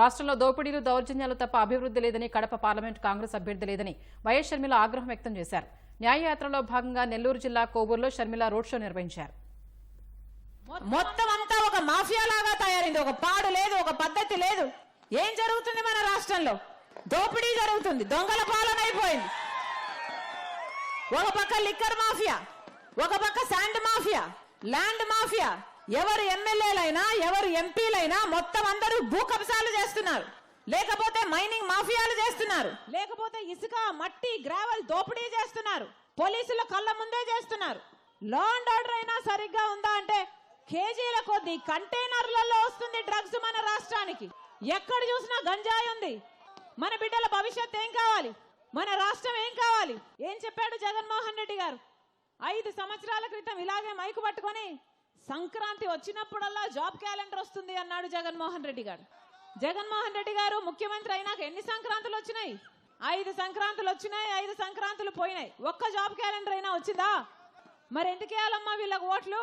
రాష్ట్రంలో దోపిడీలు దౌర్జన్యాలు తప్ప అభివృద్ధి లేదని కడప పార్లమెంట్ కాంగ్రెస్ అభ్యర్థి లేదని వైఎస్ షర్మిల ఆగ్రహం వ్యక్తం చేశారు. న్యాయయాత్రలో భాగంగా నెల్లూరు జిల్లా కోవూరులో షర్మిల రోడ్ షో నిర్వహించారు. మొత్తం అంతా ఒక మాఫియా లాగా తయారైంది. ఒక పాడు లేదు ఒక పద్ధతి లేదు. ఏం జరుగుతుంది మన రాష్ట్రంలో? దోపిడీ జరుగుతుంది. దొంగల పాలన అయిపోయింది. ఒక పక్క లిక్కర్ మాఫియా ఒక పక్క శాండ్ మాఫియా ల్యాండ్ మాఫియా ఎవరు ఎమ్మెల్యేలైనా ఎవరు ఎంపీలైనా మొత్తం అందరూ భూ కబ్జాలు చేస్తున్నారు. లేకపోతే మైనింగ్ మాఫియాలు చేస్తున్నారు. లేకపోతే ఇసుక మట్టి గ్రావెల్ దోపిడీ చేస్తున్నారు. పోలీసుల కళ్ళ ముందే చేస్తున్నారు. లా అండ్ ఆర్డర్ అయినా సరిగ్గా ఉందా అంటే కేజీల కొద్ది కంటైనర్లలో వస్తుంది డ్రగ్స్ మన రాష్ట్రానికి. ఎక్కడ చూసినా గంజాయి ఉంది. మన బిడ్డల భవిష్యత్ ఏం కావాలి? మన రాష్ట్రం ఏం కావాలి? ఏం చెప్పాడు జగన్మోహన్ రెడ్డి గారు? ఐదు సంవత్సరాల క్రితం ఇలాగే మైకు పట్టుకొని సంక్రాంతి వచ్చినప్పుడల్లా జాబ్ క్యాలెండర్ వస్తుంది అన్నాడు జగన్మోహన్ రెడ్డి గారు. జగన్మోహన్ రెడ్డి గారు ముఖ్యమంత్రి అయినాక ఎన్ని సంక్రాంతులు వచ్చినాయి? ఐదు సంక్రాంతులు వచ్చినాయి ఐదు సంక్రాంతులు పోయినాయి. ఒక్క జాబ్ క్యాలెండర్ అయినా వచ్చిందా? మరి ఎందుకు వేయాలమ్మా వీళ్ళకి ఓట్లు?